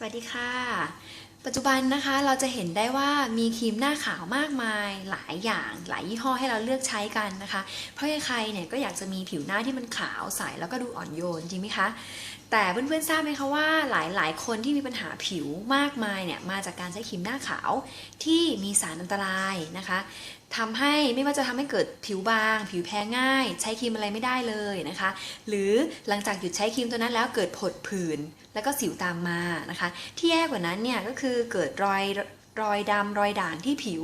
สวัสดีค่ะ ปัจจุบันนะคะเราจะเห็นได้ว่ามีครีมหน้าขาวมากมายหลายอย่างหลายยี่ห้อให้เราเลือกใช้กันนะคะ เพราะใครๆเนี่ยก็อยากจะมีผิวหน้าที่มันขาวใสแล้วก็ดูอ่อนโยนจริงไหมคะ แต่เพื่อนๆทราบไหมคะว่าหลายๆ คนที่มีปัญหาผิวมากมายเนี่ยมาจากการใช้ครีมหน้าขาวที่มีสารอันตรายนะคะทำให้ไม่ว่าจะทำให้เกิดผิวบาง ผิวแพ้ง่าย ใช้ครีมอะไรไม่ได้เลยนะคะ หรือหลังจากหยุดใช้ครีมตัวนั้นแล้วเกิดผดผื่นแล้วก็สิวตามมานะคะ ที่แย่กว่านั้นเนี่ยก็คือเกิดรอย รอยดำรอยด่างที่ผิว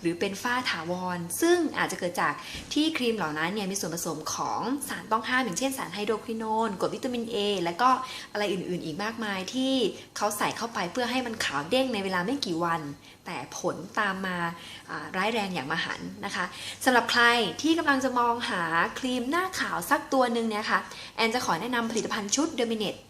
หรือเป็นฝ้าถาวร ซึ่งอาจจะเกิดจากที่ครีมเหล่านั้นเนี่ยมีส่วนผสมของสารต้องห้ามอย่างเช่นสารไฮโดรควิโนนกรดวิตามิน A และก็อะไรอื่นๆ อีกมากมายที่เขาใส่เข้าไปเพื่อให้มันขาวเด้งในเวลาไม่กี่วัน แต่ผลตามมาร้ายแรงอย่างมหันต์นะคะสำหรับใครที่กำลังจะมองหาครีมหน้าขาวสักตัวหนึ่งเนี่ยค่ะแอนจะขอแนะนำผลิตภัณฑ์ชุด d o m i n a t e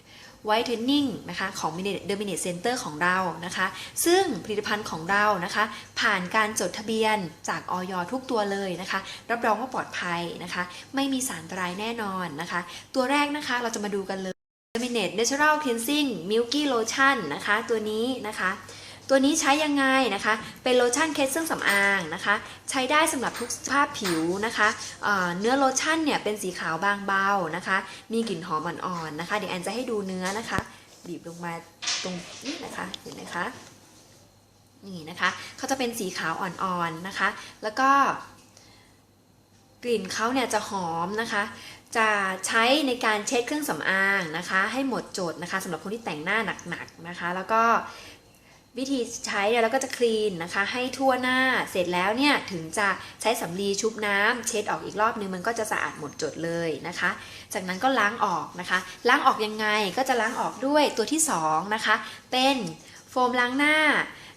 ไวท์เทนนิ่งนะคะของ Dominate Center ของเรานะคะ ซึ่งผลิตภัณฑ์ของเรานะคะ ผ่านการจดทะเบียนจากออยทุกตัวเลยนะคะ รับรองว่าปลอดภัยนะคะ ไม่มีสารอันตรายแน่นอนนะคะ ตัวแรกนะคะเราจะมาดูกันเลย Dominate Natural Cleansing Milky Lotion นะคะ ตัวนี้นะคะ ตัวนี้ใช้ยังไงนะคะ เป็นโลชั่นเคสเครื่องสำอางนะคะ ใช้ได้สำหรับทุกสภาพผิวนะคะเเนื้อโลชั่นเนี่ยเป็นสีขาวบางเบานะคะ มีกลิ่นหอมอ่อนๆนะคะ เดี๋ยวแอนจะให้ดูเนื้อนะคะ บีบลงมาตรงนี้นะคะ เห็นไหมคะนี่นะคะเขาจะเป็นสีขาวอ่อนๆนะคะ แล้วก็กลิ่นเขาเนี่ยจะหอมนะคะ จะใช้ในการเช็ดเครื่องสำอางนะคะ ให้หมดจดนะคะสำหรับคนที่แต่งหน้าหนักๆนะคะ แล้วก็ วิธีใช้เนี่ยเราก็จะคลีนนะคะ ให้ทั่วหน้าเสร็จแล้วเนี่ยถึงจะใช้สำลีชุบน้ำเช็ดออกอีกรอบนึงมันก็จะสะอาดหมดจดเลยนะคะ จากนั้นก็ล้างออกนะคะ ล้างออกยังไงก็จะล้างออกด้วยตัวที่สองนะคะเป็นโฟมล้างหน้า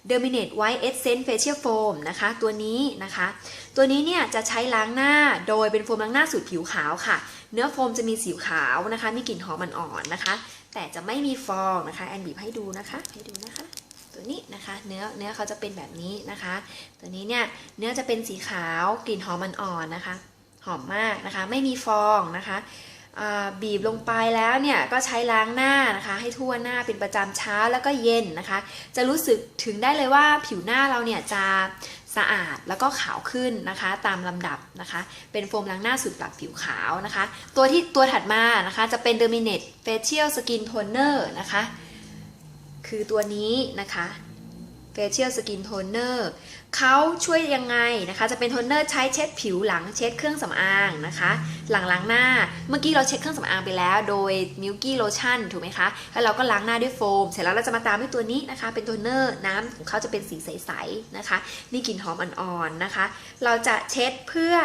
Derminate White Essence Facial Foam นะคะ ตัวนี้นะคะ ตัวนี้เนี่ยจะใช้ล้างหน้าโดยเป็นโฟมล้างหน้าสูตรผิวขาวค่ะ เนื้อโฟมจะมีสีขาวนะคะ มีกลิ่นหอมอ่อนๆนะคะ แต่จะไม่มีฟองนะคะ แอนบีบให้ดูนะคะ ให้ดูนะคะ ตัวนี้นะคะ เนื้อเนื้อเขาจะเป็นแบบนี้นะคะ ตัวนี้เนี่ยเนื้อจะเป็นสีขาวกลิ่นหอมอ่อนๆนะคะ หอมมากนะคะ ไม่มีฟองนะคะบีบลงไปแล้วเนี่ยก็ใช้ล้างหน้านะคะ ให้ทั่วหน้าเป็นประจำเช้าแล้วก็เย็นนะคะ จะรู้สึกถึงได้เลยว่าผิวหน้าเราเนี่ยจะสะอาดแล้วก็ขาวขึ้นนะคะ ตามลำดับนะคะ เป็นโฟมล้างหน้าสูตรปรับผิวขาวนะคะ ตัวที่ตัวถัดมานะคะ จะเป็น Dominate Facial Skin Toner นะคะ คือตัวนี้นะคะ Facial Skin Toner เขาช่วยยังไงนะคะ จะเป็นโทนเนอร์ใช้เช็ดผิวหลังเช็ดเครื่องสำอางนะคะ หลังล้างหน้า เมื่อกี้เราเช็ดเครื่องสำอางไปแล้ว โดย Milky Lotion ถูกไหมคะ แล้วเราก็ล้างหน้าด้วยโฟม เสร็จแล้วเราจะมาตามด้วยตัวนี้นะคะ เป็นโทนเนอร์น้ำของเขาจะเป็นสีใสๆนะคะมีกลิ่นหอมอ่อนๆนะคะ เราจะเช็ดเพื่อ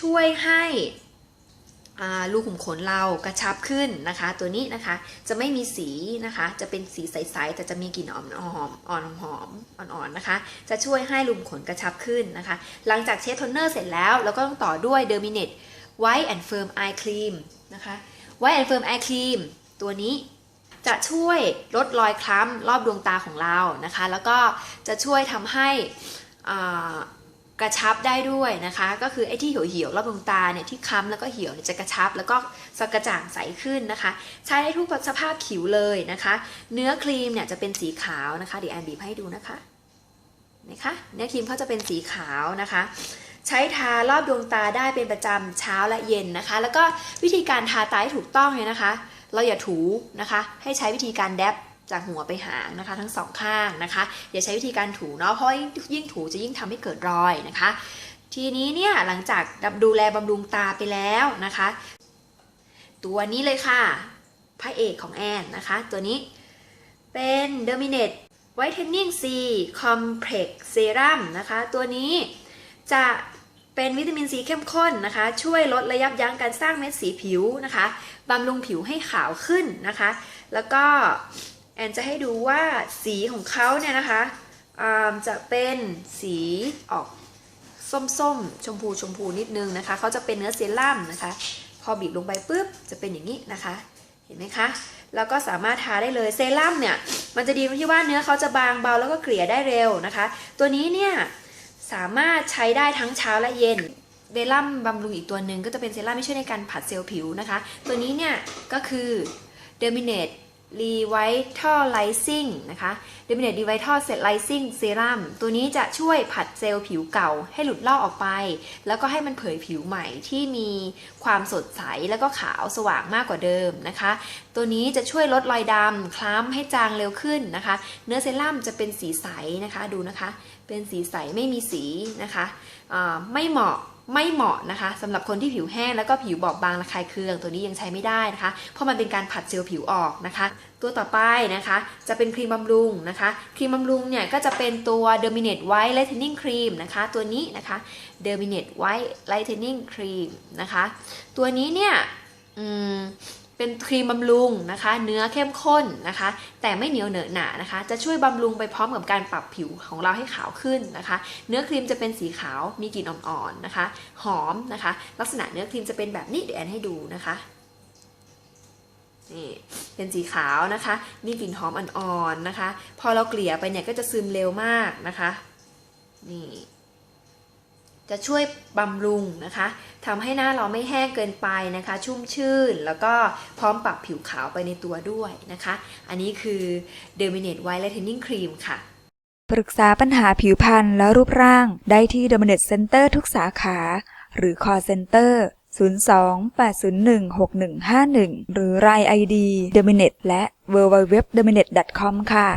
ช่วยให้ รูขุมขนเรากระชับขึ้นนะคะ ตัวนี้นะคะจะไม่มีสีนะคะ จะเป็นสีใสๆแต่จะมีกลิ่นหอมหอมอ่อนหอมอ่อนๆนะคะ จะช่วยให้รูขุมขนกระชับขึ้นนะคะ หลังจากเช็ดโทนเนอร์เสร็จแล้วเราก็ต้องต่อด้วย Derminate White and Firm Eye Cream นะคะ White and Firm Eye Cream ตัวนี้จะช่วยลดรอยคล้ำรอบดวงตาของเรานะคะ แล้วก็จะช่วยทำให้อ่า กระชับได้ด้วยนะคะ ก็คือไอ้ที่เหี่ยวๆรอบดวงตาเนี่ยที่คล้ำแล้วก็เหี่ยวจะกระชับแล้วก็สกระจ่างใสขึ้นนะคะ ใช้ได้ทุกสภาพผิวเลยนะคะ เนื้อครีมเนี่ยจะเป็นสีขาวนะคะเดี๋ยวแอนบีบให้ดูนะคะนะคะเนื้อครีมเขาจะเป็นสีขาวนะคะ ใช้ทารอบดวงตาได้เป็นประจำเช้าและเย็นนะคะ แล้วก็วิธีการทาตาให้ถูกต้องเนี่ยนะคะ เราอย่าถูนะคะ ให้ใช้วิธีการแดบ จากหัวไปหางนะคะ ทั้งสองข้างนะคะ อย่าใช้วิธีการถูเนาะเพราะยิ่งถูจะยิ่งทำให้เกิดรอยนะคะ ทีนี้เนี่ยหลังจากดูแลบำรุงตาไปแล้วนะคะ ตัวนี้เลยค่ะ พระเอกของแอนนะคะ ตัวนี้เป็น Derminate Whitening C Complex Serum นะคะ ตัวนี้จะเป็นวิตามินซีเข้มข้นนะคะ ช่วยลดระยับยั้งการสร้างเม็ดสีผิวนะคะบำรุงผิวให้ขาวขึ้นนะคะ แล้วก็ แอนจะให้ดูว่าสีของเขาเนี่ยนะคะจะเป็นสีออกส้มๆ ชมพูชมพูนิดนึงนะคะ เขาจะเป็นเนื้อเซรั่มนะคะ พอบีบลงไปปุ๊บจะเป็นอย่างนี้นะคะ เห็นไหมคะ แล้วก็สามารถทาได้เลยเซรั่มเนี่ย มันจะดีตรงที่ว่าเนื้อเขาจะบางเบาแล้วก็เกลี่ยได้เร็วนะคะ ตัวนี้เนี่ยสามารถใช้ได้ทั้งเช้าและเย็นเซรั่มบำรุงอีกตัวหนึ่งก็จะเป็นเซรั่มที่ช่วยในการผัดเซลล์ผิวนะคะ ตัวนี้เนี่ยก็คือ Derminate Revitalizing นะคะ Dominate Revitalizing Serum ตัวนี้จะช่วยผัดเซลล์ผิวเก่าให้หลุดลอกออกไป แล้วก็ให้มันเผยผิวใหม่ที่มีความสดใสแล้วก็ขาวสว่างมากกว่าเดิมนะคะ ตัวนี้จะช่วยลดรอยดำคล้ำให้จางเร็วขึ้นนะคะ เนื้อเซรั่มจะเป็นสีใสนะคะดูนะคะ เป็นสีใสไม่มีสีนะคะไม่เหมาะ ไม่เหมาะนะคะสำหรับคนที่ผิวแห้งแล้วก็ผิวบอบบางระคายเคืองตัวนี้ยังใช้ไม่ได้นะคะ เพราะมันเป็นการผัดเซลล์ผิวออกนะคะ ตัวต่อไปนะคะจะเป็นครีมบำรุงนะคะ ครีมบำรุงเนี่ยก็จะเป็นตัว Derminate White Lightening Cream นะคะตัวนี้นะคะ Derminate White Lightening Cream นะคะ ตัวนี้เนี่ยอืม เป็นครีมบำรุงนะคะ เนื้อเข้มข้นนะคะ แต่ไม่เหนียวเหนอะหนานะคะ จะช่วยบำรุงไปพร้อมกับการปรับผิวของเราให้ขาวขึ้นนะคะ เนื้อครีมจะเป็นสีขาวมีกลิ่นอ่อนๆนะคะ หอมนะคะ ลักษณะเนื้อครีมจะเป็นแบบนี้เดี๋ยวแอนให้ดูนะคะนี่เป็นสีขาวนะคะ มีกลิ่นหอมอ่อนๆนะคะ พอเราเกลี่ยไปเนี่ยก็จะซึมเร็วมากนะคะ นี่ จะช่วยบำรุงนะคะทำให้หน้าเราไม่แห้งเกินไปนะคะ ชุ่มชื่น แล้วก็พร้อมปรับผิวขาวไปในตัวด้วยนะคะ อันนี้คือ Derminate White Lightening Cream ค่ะ ปรึกษาปัญหาผิวพรรณและรูปร่างได้ที่ Dominate Center ทุกสาขา หรือ Call Center 02-801-6151 หรือ Line ID Dominate และ www.dominate.com ค่ะ